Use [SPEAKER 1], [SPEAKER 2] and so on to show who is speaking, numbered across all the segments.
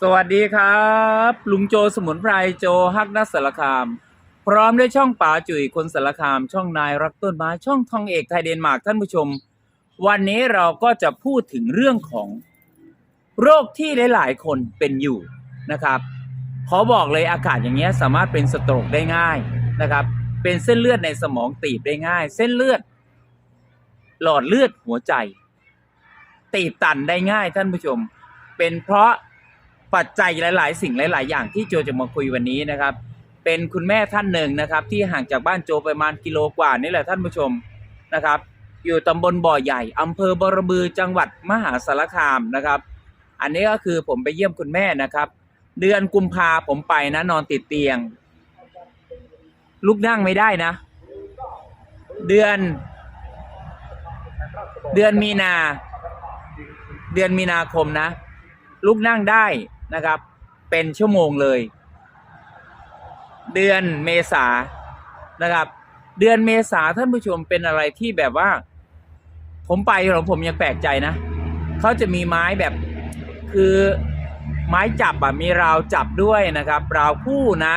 [SPEAKER 1] สวัสดีครับ ลุงโจสมุนไพรโจฮักนัสสารคาม พร้อมด้วยช่องป๋าจุ๋ยคนสารคาม ช่องนายรักต้นไม้ช่องทองเอกไทยเดนมาร์กท่านผู้ชม วันนี้เราก็จะพูดถึงเรื่องของโรคที่หลาย ๆ คนเป็นอยู่นะครับ ขอบอกเลยอากาศอย่างเงี้ยสามารถเป็นสโตรกได้ง่ายนะครับ เป็นเส้นเลือดในสมองตีบได้ง่าย เส้นเลือด หลอดเลือดหัวใจ ตีบตันได้ง่ายท่านผู้ชม เป็นเพราะ ปัจจัยหลาย ๆ สิ่งหลาย ๆ อย่างที่โจจะมาคุยวันนี้นะครับ เป็นคุณแม่ท่านหนึ่งนะครับ ที่ห่างจากบ้านโจประมาณกิโลกว่านี่แหละท่านผู้ชมนะครับ อยู่ตำบลบ่อใหญ่อำเภอบรบือจังหวัดมหาสารคามนะครับ อันนี้ก็คือผมไปเยี่ยมคุณแม่นะครับ เดือนกุมภาผมไปนะนอนติดเตียง ลุกนั่งไม่ได้นะ เดือน เดือนมีนา เดือนมีนาคมนะลุกนั่งได้ นะครับ เป็นชั่วโมงเลย เดือนเมษานะครับ เดือนเมษาท่านผู้ชมเป็นอะไรที่แบบว่า ผมไปของผมยังแปลกใจนะเขาจะมีไม้แบบคือไม้จับอะมีราวจับด้วยนะครับราวคู่นะ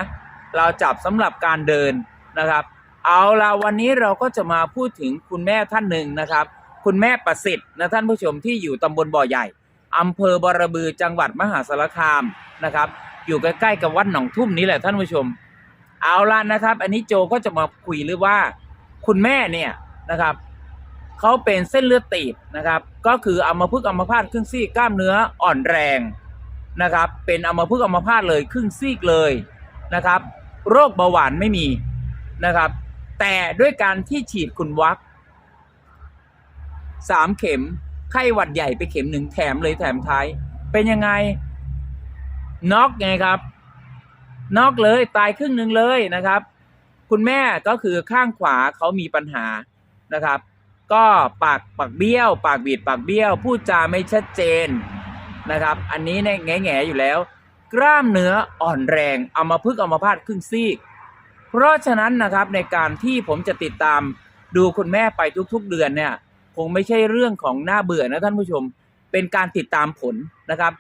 [SPEAKER 1] ราวจับสำหรับการเดินนะครับ เอาละวันนี้เราก็จะมาพูดถึงคุณแม่ท่านหนึ่งนะครับ คุณแม่ประสิทธิ์นะท่านผู้ชมที่อยู่ตำบลบ่อใหญ่ อำเภอบรบือจังหวัดมหาสารคามนะครับ อยู่ใกล้ๆกับวัดหนองทุ่มนี้แหละท่านผู้ชม เอาละนะครับ อันนี้โจก็จะมาคุยหรือว่า คุณแม่เนี่ยนะครับเขาเป็นเส้นเลือดตีบนะครับ ก็คืออัมพฤกษ์อัมพาตครึ่งซีกกล้ามเนื้ออ่อนแรงนะครับ เป็นอัมพฤกษ์อัมพาตเลยครึ่งซีกเลยนะครับ โรคเบาหวานไม่มีนะครับ แต่ด้วยการที่ฉีดคุณวัคสามเข็ม ไข้หวัดใหญ่ไปเข็มหนึ่งแถมเลยแถมท้าย เป็นยังไงน็อกไงครับน็อกเลยตายครึ่งหนึ่งเลยนะครับ คุณแม่ก็คือข้างขวาเขามีปัญหานะครับ ก็ปากปากเบี้ยว ปากบีดปากเบี้ยว พูดจาไม่ชัดเจนนะครับ อันนี้เนี่ยแง่แง่ๆอยู่แล้ว กล้ามเนื้ออ่อนแรงเอามาพึกเอามาพาดครึ่งซีก เพราะฉะนั้นนะครับในการที่ผมจะติดตามดูคุณแม่ไปทุกๆเดือนเนี่ย คงไม่ใช่เรื่องของหน้าเบื่อนะท่านผู้ชม เป็นการติดตามผลนะครับ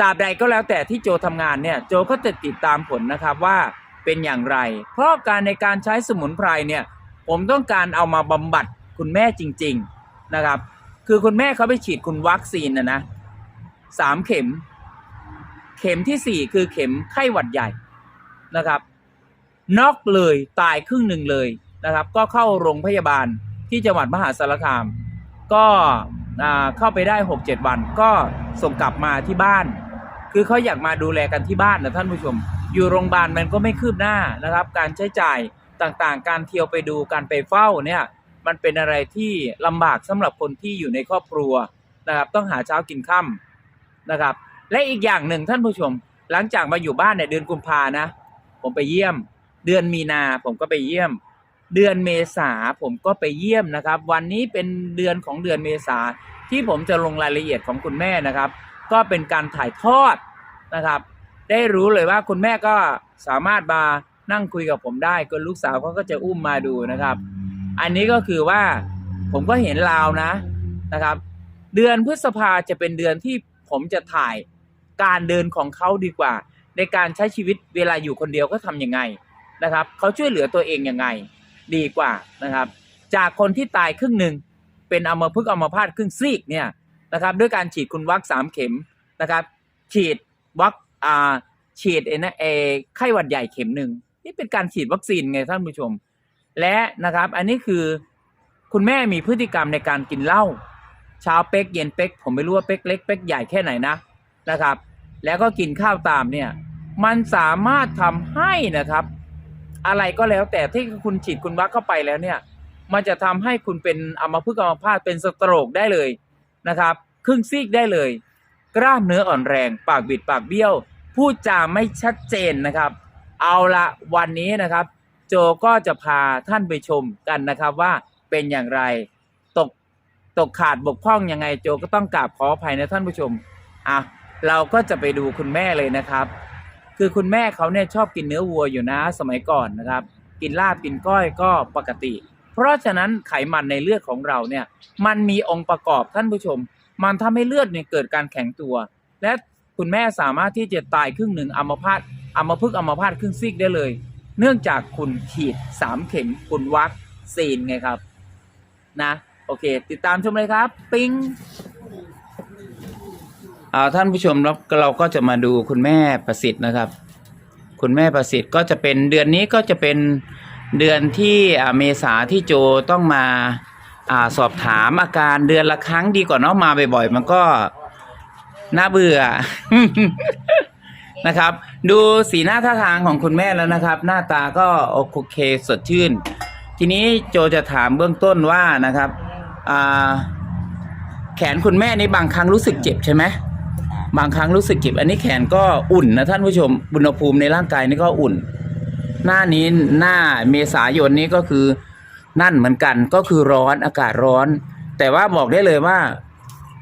[SPEAKER 1] ตราบใดก็แล้วแต่ที่โจทำงานเนี่ยโจก็จะติดตามผลนะครับว่าเป็นอย่างไร เพราะการในการใช้สมุนไพรเนี่ยผมต้องการเอามาบำบัดคุณแม่จริง ๆนะครับ คือคุณแม่เขาไปฉีดคุณวัคซีนนะนะสามเข็ม เข็มที่สี่คือเข็มไข้หวัดใหญ่นะครับน็อกเลยตายครึ่งหนึ่งเลยนะครับ ก็เข้าโรงพยาบาลที่จังหวัดมหาสารคาม ก็เข้าไปได้หกเจ็ดวัน ก็ส่งกลับมาที่บ้าน คือเขาอยากมาดูแลกันที่บ้านนะท่านผู้ชม อยู่โรงพยาบาลมันก็ไม่คืบหน้านะครับ การใช้จ่ายต่างๆ การเที่ยวไปดูการไปเฝ้าเนี่ยมันเป็นอะไรที่ลำบากสำหรับคนที่อยู่ในครอบครัวนะครับต้องหาเช้ากินค่ำนะครับ และอีกอย่างหนึ่งท่านผู้ชม หลังจากมาอยู่บ้านในยเดือนกุมภานะ ผมไปเยี่ยม เดือนมีนาผมก็ไปเยี่ยม เดือนเมษาผมก็ไปเยี่ยมนะครับ วันนี้เป็นเดือนของเดือนเมษาที่ผมจะลงรายละเอียดของคุณแม่นะครับ ก็เป็นการถ่ายทอดนะครับ ได้รู้เลยว่าคุณแม่ก็สามารถมานั่งคุยกับผมได้ก็ลูกสาวเขาก็จะอุ้มมาดูนะครับ อันนี้ก็คือว่าผมก็เห็นลาวนะนะครับ เดือนพฤษภาจะเป็นเดือนที่ผมจะถ่ายการเดินของเขาดีกว่า ในการใช้ชีวิตเวลาอยู่คนเดียวก็ทำยังไงนะครับเขาช่วยเหลือตัวเองยังไง ดีกว่านะครับ จากคนที่ตายครึ่งหนึ่งเป็นอัมพฤกษ์อัมพาตครึ่งซีกเนี่ยนะครับด้วยการฉีดคุณวัคสามเข็มนะครับ ฉีดวัคอ่าฉีดเอนเอไข้หวัดใหญ่เข็มหนึ่งนี่เป็นการฉีดวัคซีนไงท่านผู้ชม และนะครับอันนี้คือคุณแม่มีพฤติกรรมในการกินเหล้าเช้าเป๊กเย็นเป๊กผมไม่รู้ว่าเป๊กเล็กเป๊กใหญ่แค่ไหนนะนะครับ แล้วก็กินข้าวตามเนี่ยมันสามารถทำให้นะครับ อะไรก็แล้วแต่ที่คุณฉีดคุณวัคเข้าไปแล้วเนี่ย มันจะทำให้คุณเป็นอัมพฤกษ์อัมพาตเป็นสโตรกได้เลยนะครับ ครึ่งซีกได้เลย กล้ามเนื้ออ่อนแรง ปากบิดปากเบี้ยว พูดจาไม่ชัดเจนนะครับ เอาละวันนี้นะครับ โจก็จะพาท่านไปชมกันนะครับว่าเป็นอย่างไรตกตกขาดบกพร่องยังไงโจก็ต้องกราบขออภัยนะท่านผู้ชมอะเราก็จะไปดูคุณแม่เลยนะครับ คือคุณแม่เขาเนี่ยชอบกินเนื้อวัวอยู่นะสมัยก่อนนะครับ กินลาบกินก้อยก็ปกติ เพราะฉะนั้นไขมันในเลือดของเราเนี่ยมันมีองค์ประกอบท่านผู้ชม มันทำให้เลือดเนี่ยเกิดการแข็งตัว และคุณแม่สามารถที่จะตายครึ่งหนึ่งอัมพาตอัมพฤกษ์อัมพาตครึ่งซีกได้เลย เนื่องจากคุณฉีดสามเข็มคุณวัคซีนไงครับนะโอเค ติดตามชมเลยครับ ปิ้ง ท่านผู้ชมเราเราก็จะมาดูคุณแม่ประสิทธิ์นะครับ คุณแม่ประสิทธิ์ก็จะเป็นเดือนนี้ก็จะเป็นเดือนที่เมษาที่โจต้องมาอ่าสอบถามอาการเดือนละครั้งดีกว่าเนาะมาบ่อยๆ มันก็น่าเบื่อนะครับ ดูสีหน้าท่าทางของคุณแม่แล้วนะครับ หน้าตาก็โอเคสดชื่น ทีนี้โจจะถามเบื้องต้นว่านะครับอ่าแขนคุณแม่นี่บางครั้งรู้สึกเจ็บใช่ไหม บางครั้งรู้สึกเจ็บอันนี้แขนก็อุ่นนะท่านผู้ชมอุณหภูมิในร่างกายนี่ก็อุ่น หน้านี้หน้าเมษายนนี้ก็คือนั่นเหมือนกันก็คือร้อนอากาศร้อน แต่ว่าบอกได้เลยว่า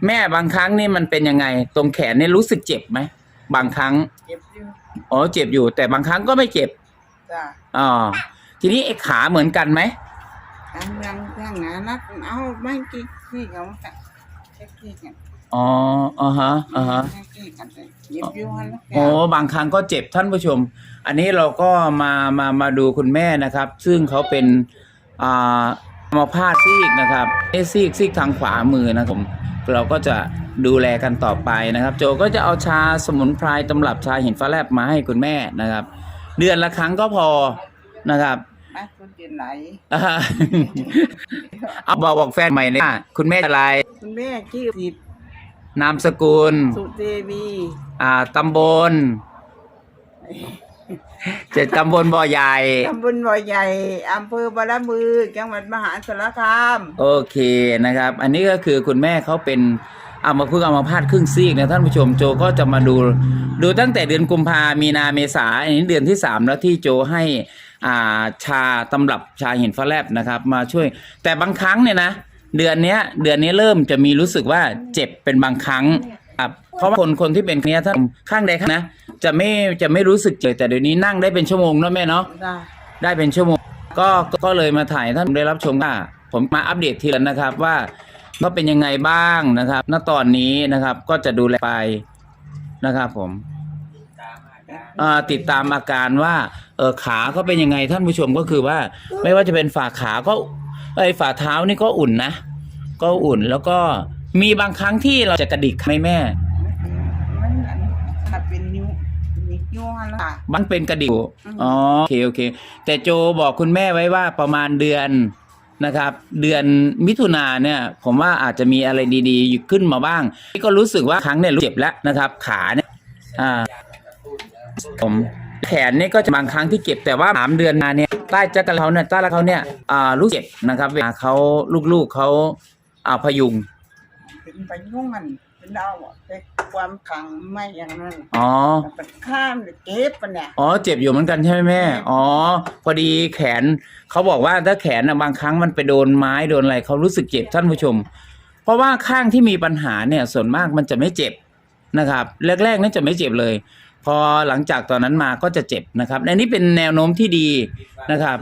[SPEAKER 1] แม่บางครั้งนี่มันเป็นยังไง ตรงแขนนี่รู้สึกเจ็บไหมบางครั้ง
[SPEAKER 2] เจ็บอยู่
[SPEAKER 1] อ๋อเจ็บอยู่ แต่บางครั้งก็ไม่เจ็บ
[SPEAKER 2] จ้ะ
[SPEAKER 1] อ๋อทีนี้ไอ้ขาเหมือนกันไหม
[SPEAKER 2] ทำงานทางงานนักเอาไม่กี่ที่เขาจะเช็คที่กัน
[SPEAKER 1] อ๋ออ่าฮะอ่าฮะ
[SPEAKER 2] เช็คที่กันเลยเจ็บอยู่ฮัน
[SPEAKER 1] โอ้บางครั้งก็เจ็บท่านผู้ชม อันนี้เราก็มามามาดูคุณแม่นะครับ ซึ่งเขาเป็นอ่าอัมาพาตซีกนะครับเอซีกซีกทางขวามือนะครับผมเราก็จะดูแลกันต่อไปนะครับ โจก็จะเอาชาสมุนไพรตำรับชาหินฟ้าแลบมาให้คุณแม่นะครับ เดือนละครั้งก็พอนะครับ
[SPEAKER 2] มาคุณเจนไหน
[SPEAKER 1] อ่าเอาบอกบอกแฟนใหม่เลยว่าคุณแม่อะไร
[SPEAKER 2] คุณแม่ชื่อสิทธิ์
[SPEAKER 1] นามสกุล
[SPEAKER 2] สุเทวี
[SPEAKER 1] อ่าตำบลเจ็ดตำบลบ่อใหญ่
[SPEAKER 2] ตำบลบ่อใหญ่อำเภอบารมือจังหวัดมหาสารคาม
[SPEAKER 1] โอเคนะครับ อันนี้ก็คือคุณแม่เขาเป็นอัมพฤกษ์อัมพาตครึ่งซีกนะท่านผู้ชมโจก็จะมาดู ดูตั้งแต่เดือนกุมภามีนาเมษาอันนี้เดือนที่สามแล้วที่โจให้อ่าชาตำรับชาหินฟ้าแลบนะครับ มาช่วย แต่บางครั้งเนี่ยนะ เดือนเนี้ย เดือนนี้เริ่มจะมีรู้สึกว่าเจ็บเป็นบางครั้งครับเพราะว่าคนคนที่เป็นเนี้ยถ้าข้างใดข้างนะจะไม่จะไม่รู้สึกเจ็บแต่เดี๋ยวนี้นั่งได้เป็นชั่วโมงเนอะแม่เนาะ
[SPEAKER 2] จ้ะ
[SPEAKER 1] ได้เป็นชั่วโมง ก็ก็เลยมาถ่ายท่านได้รับชมว่าผมมาอัปเดตทีละนะครับว่าว่าเป็นยังไงบ้างนะครับ ณตอนนี้นะครับก็จะดูแลไปนะครับผมอ่าติดตามอาการว่าเออขาก็เป็นยังไงท่านผู้ชมก็คือว่า ไม่ว่าจะเป็นฝ่าขาก็ ไอยฝ่าเท้านี่ก็อุ่นนะ ก็อุ่นแล้วก็มีบางครั้งที่เราจะกระดิกไหมแม่
[SPEAKER 2] มันอันถ้าเป็นนิ้วนิ้วนิ้วฮันละ
[SPEAKER 1] มันเป็นกระดิก
[SPEAKER 2] อืม
[SPEAKER 1] อ๋อโอเคโอเค แต่โจบอกคุณแม่ไว้ว่าประมาณเดือนนะครับ เดือนมิถุนาเนี่ย ผมว่าอาจจะมีอะไรดีๆขึ้นมาบ้างก็รู้สึกว่าครั้งเนี่ยรู้เจ็บแล้วนะครับ ขาเนี่ยอ่าผม แขนนี่ก็จะบางครั้งที่เจ็บแต่ว่าสามเดือนมาเนี่ยใต้จักรเขาเนี่ยใต้แล้วเขาเนี่ยอ่ารู้เจ็บนะครับเวลาเขาลูกๆเขาอ่าพยุง
[SPEAKER 2] เป็นไปยุ่งมันเป็นเอาอะแต่ความขังไม่อย่างนั้น
[SPEAKER 1] อ๋อ
[SPEAKER 2] มันเป็นข้ามหรือเก็บปะเนี่ย
[SPEAKER 1] อ๋อเจ็บอยู่เหมือนกันใช่ไหมแม่อ๋อพอดีแขนเขาบอกว่าถ้าแขนนะบางครั้งมันไปโดนไม้โดนอะไรเขารู้สึกเจ็บท่านผู้ชม เพราะว่าข้างที่มีปัญหาเนี่ยส่วนมากมันจะไม่เจ็บนะครับ แรกๆนี่จะไม่เจ็บเลย พอหลังจากตอนนั้นมาก็จะเจ็บนะครับอันนี้เป็นแนวโน้มที่ดีนะครับ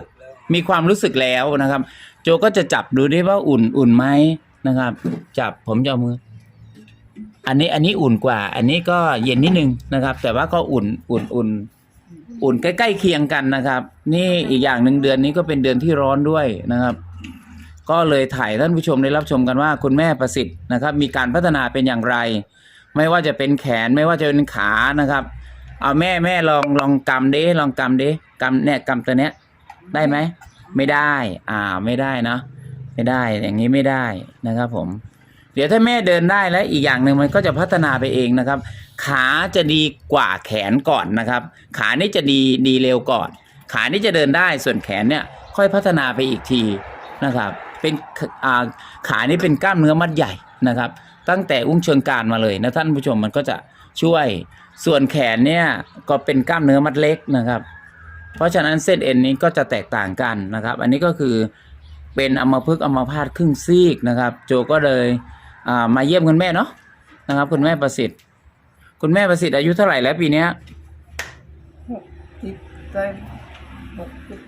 [SPEAKER 1] มีความรู้สึกแล้วนะครับ โจก็จะจับดูได้ว่าอุ่นอุ่นไหมนะครับ จับผมจะเอามือ อันนี้อันนี้อุ่นกว่า อันนี้ก็เย็นนิดนึงนะครับ แต่ว่าก็อุ่นอุ่นอุ่นอุ่นใกล้ๆเคียงกันนะครับ นี่อีกอย่างหนึ่งเดือนนี้ก็เป็นเดือนที่ร้อนด้วยนะครับ ก็เลยถ่ายท่านผู้ชมได้รับชมกันว่าคุณแม่ประสิทธิ์นะครับ มีการพัฒนาเป็นอย่างไร ไม่ว่าจะเป็นแขนไม่ว่าจะเป็นขานะครับ เอาแม่แม่ลองลองกำเด้ลองกำเด้กำเนี่ยกำตัวเนี้ย ได้ไหม ไม่ได้ อ่าไม่ได้นะไม่ได้อย่างนี้ไม่ได้นะครับ ผม เดี๋ยวถ้าแม่เดินได้แล้วอีกอย่างหนึ่งมันก็จะพัฒนาไปเองนะครับ ขาจะดีกว่าแขนก่อนนะครับ ขานี่จะดีดีเร็วก่อน ขานี่จะเดินได้ส่วนแขนเนี่ย ค่อยพัฒนาไปอีกทีนะครับ เป็นอ่าขานี่เป็นกล้ามเนื้อมัดใหญ่นะครับ ตั้งแต่อุ้งเชิงกรานมาเลยนะท่านผู้ชมมันก็จะช่วย ส่วนแขนเนี่ยก็เป็นกล้ามเนื้อมัดเล็กนะครับ เพราะฉะนั้นเส้นเอ็นนี้ก็จะแตกต่างกันนะครับ อันนี้ก็คือเป็นอัมพฤกษ์อัมพาตครึ่งซีกนะครับ โจก็เลยอ่ามาเยี่ยมคุณแม่เนาะนะครับ คุณแม่ประสิทธิ์ คุณแม่ประสิทธิ์อายุเท่าไหร่แล้วปีเนี้ย
[SPEAKER 2] หกสิบเลยหกสิบ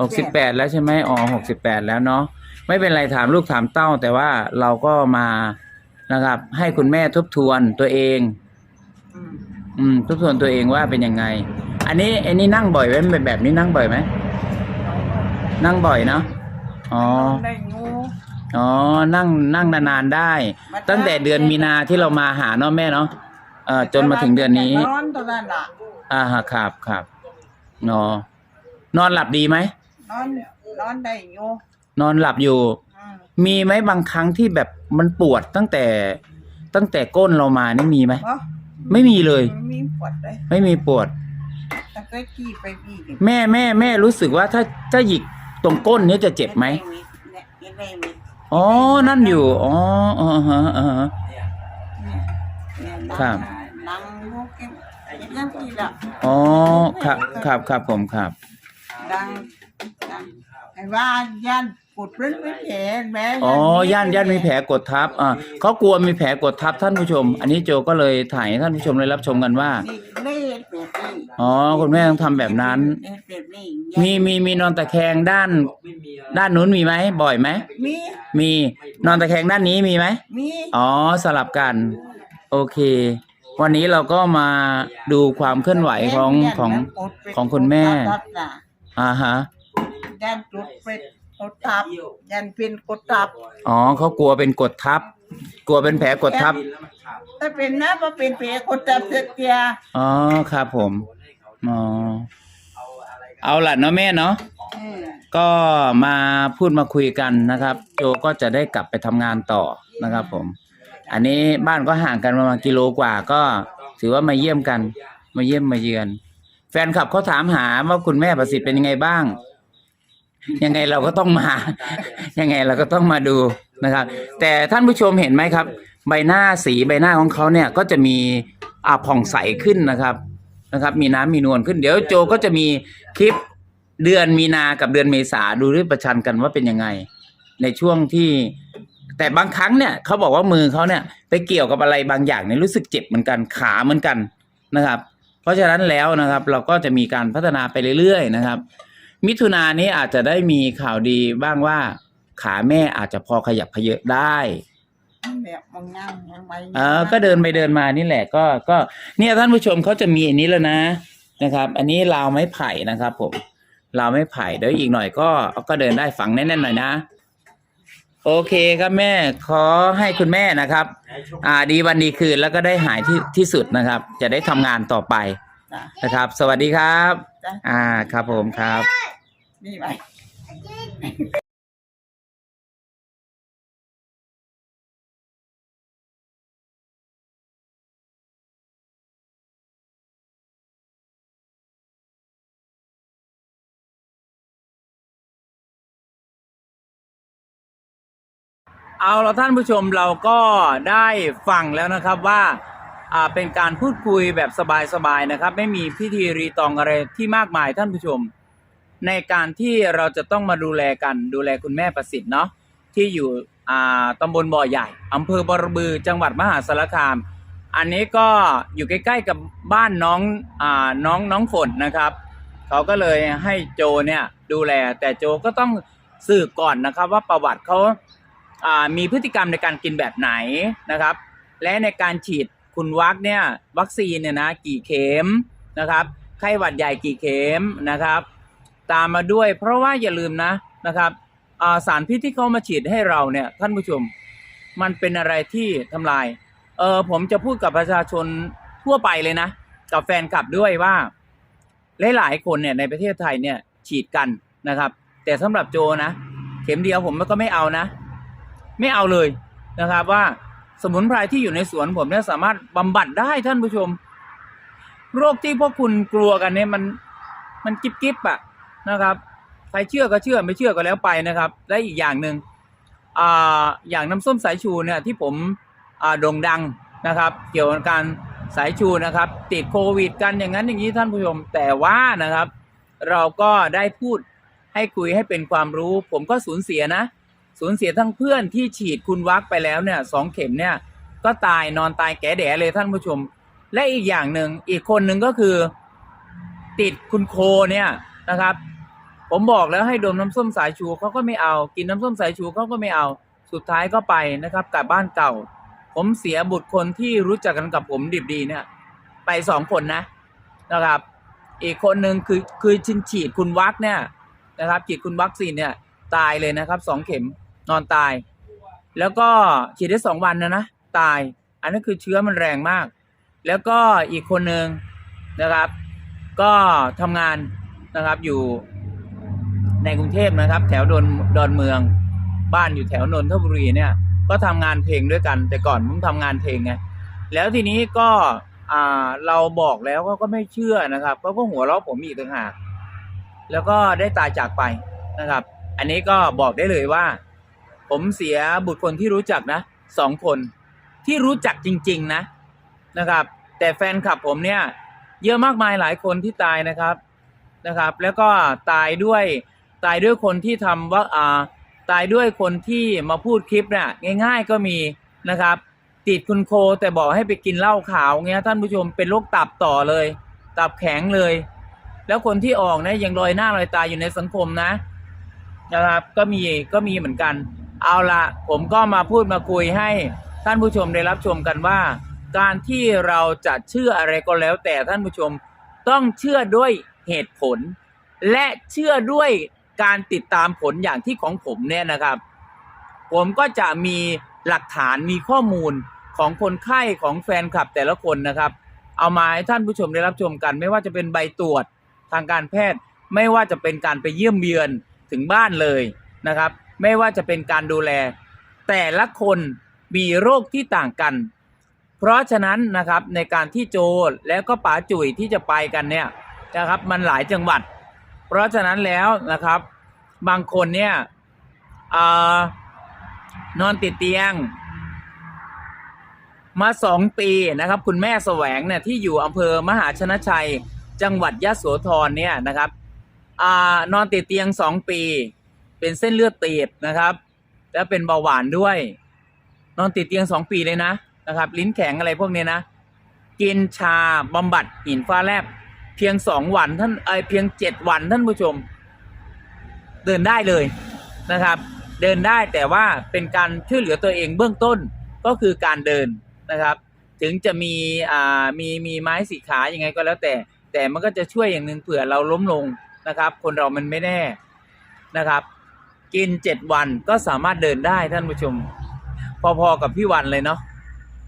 [SPEAKER 1] หกสิบแปดแล้วใช่ไหมอ๋อหกสิบแปดแล้วเนาะไม่เป็นไรถามลูกถามเต้า แต่ว่าเราก็มา นะครับ ให้คุณแม่ทบทวนตัวเอง
[SPEAKER 2] อืม
[SPEAKER 1] อืมทบทวนตัวเองว่าเป็นยังไง อันนี้อันนี้นั่งบ่อยไหมแบบแบบนี้นั่งบ่อยไหมนั่งบ่อยเนาะอ๋อ
[SPEAKER 2] ได้งู
[SPEAKER 1] อ๋อนั่งนั่งนานๆได้ ตั้งแต่เดือนมีนาที่เรามาหาเนาะแม่เนาะเอ่อจนมาถึงเดือนนี้
[SPEAKER 2] นอนตอนนั้นล่ะ
[SPEAKER 1] อ่าฮะครับครับนอนอนหลับดีไหม
[SPEAKER 2] นอนนอนได้อยู่
[SPEAKER 1] นอนหลับอยู่
[SPEAKER 2] อืม
[SPEAKER 1] มีไหมบางครั้งที่แบบ มันปวดตั้งแต่ตั้งแต่ก้นเรามานี่มีไหม
[SPEAKER 2] เพราะ
[SPEAKER 1] ไม่มีเลย
[SPEAKER 2] มันมีปวดเลย
[SPEAKER 1] ไม่มีปวด
[SPEAKER 2] แต่ก็ขี้ไปพี่ดิ
[SPEAKER 1] แม่แม่แม่รู้สึกว่าถ้าถ้าหยิกตรงก้นนี้จะเจ็บไหม
[SPEAKER 2] เนี่ยเห็นได้ไหม
[SPEAKER 1] อ๋อนั่นอยู่อ๋ออ๋อฮะอ่าฮะ
[SPEAKER 2] เนี่ยเนี่ยนั่ง
[SPEAKER 1] ครับ
[SPEAKER 2] นั่งลูกเอ็มเห็นนั่งทีละ
[SPEAKER 1] อ๋อครับครับครับผมครับ
[SPEAKER 2] ดังดังไอ้ว่าย่าน กดเพิ่นเป็นแผลแม่
[SPEAKER 1] อ๋อย่านย่านมีแผลกดทับอ่าเขากลัวมีแผลกดทับท่านผู้ชม อันนี้โจก็เลยถ่ายให้ท่านผู้ชมได้รับชมกันว่า
[SPEAKER 2] นี่เล่นแบบนี้
[SPEAKER 1] อ๋อคุณแม่ต้องทำแบบนั้น
[SPEAKER 2] เล่นแบบนี้
[SPEAKER 1] มีมีมีนอนตะแคงด้าน ด้านนู้นมีไหมบ่อยไหม
[SPEAKER 2] มี
[SPEAKER 1] มีนอนตะแคงด้านนี้มีไหม
[SPEAKER 2] มี
[SPEAKER 1] อ๋อสลับกัน โอเค วันนี้เราก็มาดูความเคลื่อนไหวของของ ของคุณแม่อ่าฮะ
[SPEAKER 2] ย่านจุดเป็น กดทับย่านเป็นกดทับ
[SPEAKER 1] อ๋อเขากลัวเป็นกดทับ กลัวเป็นแผลกดทับ
[SPEAKER 2] ถ้าเป็นนะว่าเป็นแผลกดทับเสียเกีย
[SPEAKER 1] อ๋อครับผมอ๋อเอาล่ะเนาะแม่เนาะ
[SPEAKER 2] อืม
[SPEAKER 1] ก็มาพูดมาคุยกันนะครับ โจก็จะได้กลับไปทำงานต่อนะครับ ผม อันนี้บ้านก็ห่างกันประมาณกิโลกว่าก็ถือว่ามาเยี่ยมกัน มาเยี่ยมมาเยือน แฟนคลับเขาถามหาว่าคุณแม่ประสิทธิ์เป็นยังไงบ้าง ยังไงเราก็ต้องมา ยังไงเราก็ต้องมาดูนะครับ แต่ท่านผู้ชมเห็นไหมครับ ใบหน้าสีใบหน้าของเขาเนี่ยก็จะมีอ่าผ่องใสขึ้นนะครับนะครับ มีน้ำมีนวลขึ้น เดี๋ยวโจก็จะมีคลิปเดือนมีนากับเดือนเมษาดูด้วยประชันกันว่าเป็นยังไง ในช่วงที่ แต่บางครั้งเนี่ยเขาบอกว่ามือเขาเนี่ย ไปเกี่ยวกับอะไรบางอย่างเนี่ยรู้สึกเจ็บเหมือนกันขาเหมือนกันนะครับ เพราะฉะนั้นแล้วนะครับ เราก็จะมีการพัฒนาไปเรื่อยๆนะครับ มิถุนายนนี้อาจจะได้มีข่าวดีบ้างว่า ขาแม่อาจจะพอขยับเขยอะได้
[SPEAKER 2] แบบมองนั่งยังไป
[SPEAKER 1] เออก็เดินไปเดินมานี่แหละก็ก็เนี่ยท่านผู้ชมเขาจะมีอันนี้แล้วนะนะครับ อันนี้ราวไม้ไผ่นะครับ ผมราวไม้ไผ่เดี๋ยวอีกหน่อยก็ก็เดินได้ฝังแน่นๆหน่อยนะ โอเคครับแม่ขอให้คุณแม่นะครับ อ่าดีวันดีคืนแล้วก็ได้หายที่ที่สุดนะครับ จะได้ทำงานต่อไป
[SPEAKER 2] จ้ะ
[SPEAKER 1] นะครับ สวัสดีครับ
[SPEAKER 2] จ้ะ
[SPEAKER 1] อ่าครับผมครับ
[SPEAKER 2] นี่ไป
[SPEAKER 1] เอาละท่านผู้ชมเราก็ได้ฟังแล้วนะครับว่าอ่าเป็นการพูดคุยแบบสบายๆนะครับ ไม่มีพิธีรีตองอะไรที่มากมายท่านผู้ชม ในการที่เราจะต้องมาดูแลกันดูแลคุณแม่ประสิทธิ์เนาะที่อยู่อ่าตำบลบ่อใหญ่อำเภอบรบือจังหวัดมหาสารคาม อันนี้ก็อยู่ใกล้ ๆ กับบ้านน้องอน้องน้องฝนนะครับ เขาก็เลยให้โจเนี่ยดูแลแต่โจก็ต้องสืบก่อนนะครับ ว่าประวัติเขาามีพฤติกรรมในการกินแบบไหนนะครับ และในการฉีดคุณวัคเนี่ยวัคซีนเนี่ยนะกี่เข็มนะครับไข้หวัดใหญ่กี่เข็มนะครับ ตามมาด้วย เพราะว่าอย่าลืมนะนะครับาสารพิษที่เขามาฉีดให้เราเนี่ยท่านผู้ชมมันเป็นอะไรที่ทำลายเออผมจะพูดกับประชาชนทั่วไปเลยนะ กับแฟนคลับด้วยว่า หลายๆคนเนี่ยในประเทศไทยเนี่ยฉีดกันนะครับ แต่สำหรับโจนะ เข็มเดียวผมก็ไม่เอานะ ไม่เอาเลยนะครับว่าสมุนไพรที่อยู่ในสวนผมเนี่ยสามารถบำบัดได้ท่านผู้ชม โรคที่พวกคุณกลัวกันเนี่ยมันมันกิ๊บกิ๊บอะ นะครับใครเชื่อก็เชื่อไม่เชื่อก็แล้วไปนะครับ และอีกอย่างหนึ่งอ่าอย่างน้ำส้มสายชูเนี่ยที่ผมอ่าโด่งดังนะครับ เกี่ยวกับการสายชูนะครับ ติดโควิด กันอย่างนั้นอย่างนี้ท่านผู้ชมแต่ว่านะครับ เราก็ได้พูดให้คุยให้เป็นความรู้ ผมก็สูญเสียนะ สูญเสียทั้งเพื่อนที่ฉีดคุณวัคไปแล้วเนี่ยสองเข็มเนี่ยก็ตายนอนตายแก่แดเลยท่านผู้ชม และอีกอย่างหนึ่งอีกคนหนึ่งก็คือ ติดคุณโคเนี่ยนะครับ ผมบอกแล้วให้ดมน้ำส้มสายชูเขาก็ไม่เอา กินน้ำส้มสายชูเขาก็ไม่เอา สุดท้ายก็ไปนะครับกลับบ้านเก่า ผมเสียบุตรคนที่รู้จักกันกับผมดิบดีเนี่ย ไปสองคนนะนะครับ อีกคนหนึ่งคือคือชินฉีดคุณวักเนี่ยนะครับฉีดคุณวัคซีนเนี่ย ตายเลยนะครับสองเข็มนอนตาย แล้วก็ฉีดได้สองวันนะนะตาย อันนั้นคือเชื้อมันแรงมาก แล้วก็อีกคนหนึ่งนะครับ ก็ทำงานนะครับอยู่ ในกรุงเทพนะครับ แถวดอนดอนเมือง บ้านอยู่แถวนนทบุรีเนี่ย ก็ทำงานเพลงด้วยกัน แต่ก่อนผมทำงานเพลงไงแล้วทีนี้ก็อ่าเราบอกแล้วเขาก็ไม่เชื่อนะครับเขาก็หัวเราะผมอีกต่างหากแล้วก็ได้ตายจากไปนะครับ อันนี้ก็บอกได้เลยว่า ผมเสียบุตรคนที่รู้จักนะสองคนที่รู้จักจริง ๆนะนะครับ แต่แฟนคลับผมเนี่ย เยอะมากมายหลายคนที่ตายนะครับนะครับ แล้วก็ตายด้วย ตายด้วยคนที่ทำว่าอ่าตายด้วยคนที่มาพูดคลิปเนี่ยง่าย ๆ ก็มีนะครับติดคุณโคแต่บอกให้ไปกินเหล้าขาวเงี้ยท่านผู้ชมเป็นโรคตับต่อเลย ตับแข็งเลย แล้วคนที่ออกนะยังลอยหน้าลอยตาอยู่ในสังคมนะนะครับ ก็มีก็มีเหมือนกัน เอาละผมก็มาพูดมาคุยให้ท่านผู้ชมได้รับชมกันว่า การที่เราจะเชื่ออะไรก็แล้ว แต่ท่านผู้ชมต้องเชื่อด้วยเหตุผล และเชื่อด้วย การติดตามผลอย่างที่ของผมเนี่ยนะครับ ผมก็จะมีหลักฐานมีข้อมูลของคนไข้ของแฟนคลับแต่ละคนนะครับ เอามาให้ท่านผู้ชมได้รับชมกัน ไม่ว่าจะเป็นใบตรวจทางการแพทย์ ไม่ว่าจะเป็นการไปเยี่ยมเยือนถึงบ้านเลยนะครับ ไม่ว่าจะเป็นการดูแล แต่ละคนมีโรคที่ต่างกัน เพราะฉะนั้นนะครับในการที่โจแล้วก็ป๋าจุ๋ยที่จะไปกันเนี่ยนะครับ มันหลายจังหวัด ราะฉะนั้นแล้วนะครับ บางคนเนี่ยอนอนติดเตียง มาสองปีนะครับ คุณแม่แสวงเนี่ยที่อยู่อำเภอมหาชนะชัย จังหวัดยะโสธรเนี่ยนะครับอนอนติดเตียงสองปี เป็นเส้นเลือดตีบนะครับ แล้วเป็นเบาหวานด้วย นอนติดเตียงสองปีเลยนะนะครับ ลิ้นแข็งอะไรพวกนี้นะ กินชาบำบัดหินฟ้าแลบ เพียงสองวันท่านเอเพียงเจ็ดวันท่านผู้ชม เดินได้เลยนะครับ เดินได้แต่ว่าเป็นการช่วยเหลือตัวเองเบื้องต้นก็คือการเดินนะครับ ถึงจะมีอ่ามีมีไม้สีขายังไงก็แล้วแต่ แต่มันก็จะช่วยอย่างหนึ่งเผื่อเราล้มลงนะครับ คนเรามันไม่แน่นะครับ กินเจ็ดวันก็สามารถเดินได้ท่านผู้ชม พอๆกับพี่วันเลยเนาะ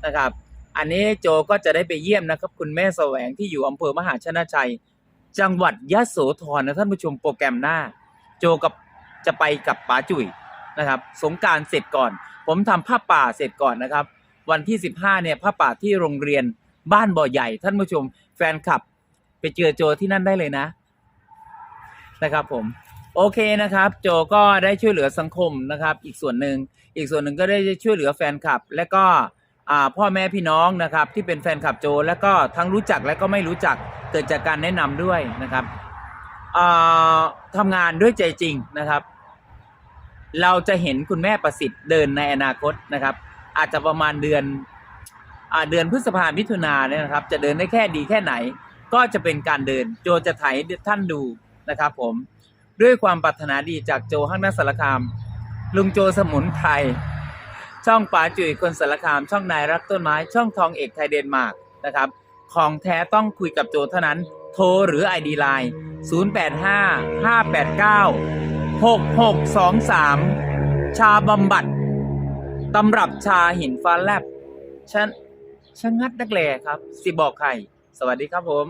[SPEAKER 1] นะครับ อันนี้โจก็จะได้ไปเยี่ยมนะครับ คุณแม่แสวงที่อยู่อำเภอมหาชนะชัย จังหวัดยะโสธรนะท่านผู้ชมโปรแกรมหน้า โจกับจะไปกับป๋าจุ๋ยนะครับ สงการเสร็จก่อน ผมทำผ้าป่าเสร็จก่อนนะครับ วันที่สิบห้าเนี่ยผ้าป่าที่โรงเรียนบ้านบ่อใหญ่ท่านผู้ชมแฟนคลับ ไปเจอโจที่นั่นได้เลยนะ นะครับผมโอเคนะครับ โจก็ได้ช่วยเหลือสังคมนะครับ อีกส่วนหนึ่งอีกส่วนหนึ่งก็ได้ช่วยเหลือแฟนคลับ และก็ พ่อแม่พี่น้องนะครับที่เป็นแฟนคลับโจ และก็ทั้งรู้จักและก็ไม่รู้จักเกิดจากการแนะนำด้วยนะครับอ่าทำงานด้วยใจจริงนะครับ เราจะเห็นคุณแม่ประสิทธิ์เดินในอนาคตนะครับ อาจจะประมาณเดือนอเดือนพฤษภามิถุนาเนี่ยนะครับ จะเดินได้แค่ดีแค่ไหน ก็จะเป็นการเดินโจจะถ่ายท่านดูนะครับ ผมด้วยความปรารถนาดีจากโจห้างนักสารคาม ลุงโจสมุนไพร ช่องป๋าจุ๋ยคนสารคาม ช่องนายรักต้นไม้ ช่องทองเอกไทยเดนมาร์กนะครับ ของแท้ต้องคุยกับโจเท่านั้น โทรหรือ ID Line 085 589 6623 ชาบำบัดตำรับชาหินฟ้าแลบฉันชะงัดนักแหล่ครับ สิบอกใคร สวัสดีครับผม